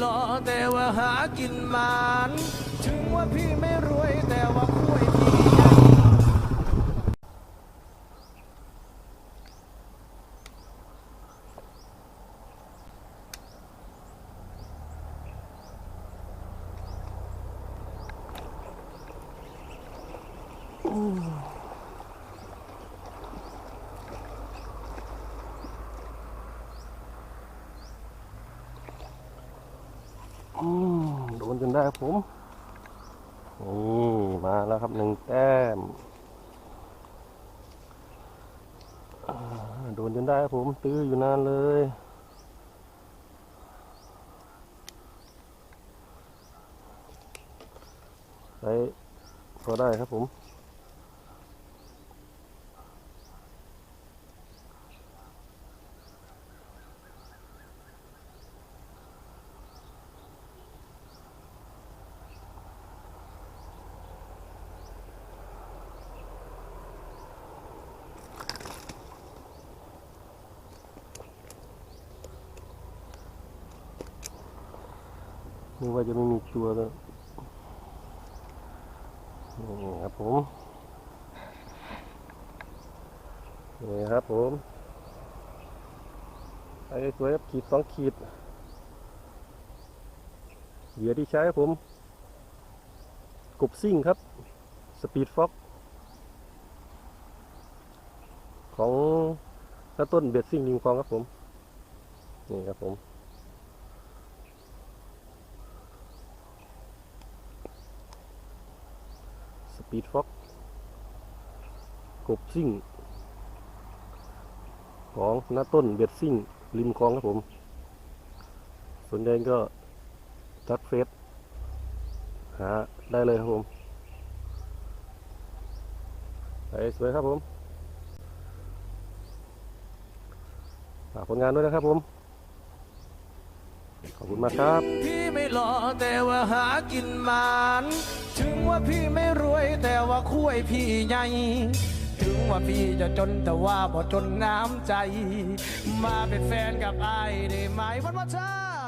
หล่อแต่ว่าหากินมาน ถึงว่าพี่ไม่รวยแต่ว่าคุยพี่ใหญ่อืมโดน จนได้ครับผมนี่มาแล้วครับหนึ่งแต้มโดนจนได้ครับผมตื้ออยู่นานเลยใช้พอได้ครับผม นึกว่าจะไม่มีตัวเลยนี่ครับผมนี่ครับผมไอ้สวยครับขีดสองขีดเหยื่อที่ใช้ครับผม กบซิ่งครับ สปีดฟ็อกของน้าต้นเบ็ดซิ่งริมคลองครับผม นี่ครับผม ปีดฟ็อกกบซิ่ง ของหน้าต้นเบ็ดซิ่ง ริมคลองครับผม สนใจก็ทักเฟซหาได้เลยครับผมไปสวยครับผมฝากผลงานด้วยนะครับผม ขอบคุณมากครับ พี่ไม่หล่อแต่ว่าหากินมาน ว่าพี่ไม่รวยแต่ว่าคุยพี่ใหญ่ถึงว่าพี่จะจนแต่ว่าบ่จนน้ำใจ มาเป็นแฟนกับไอ้ได้ไหมวันว่าเธอ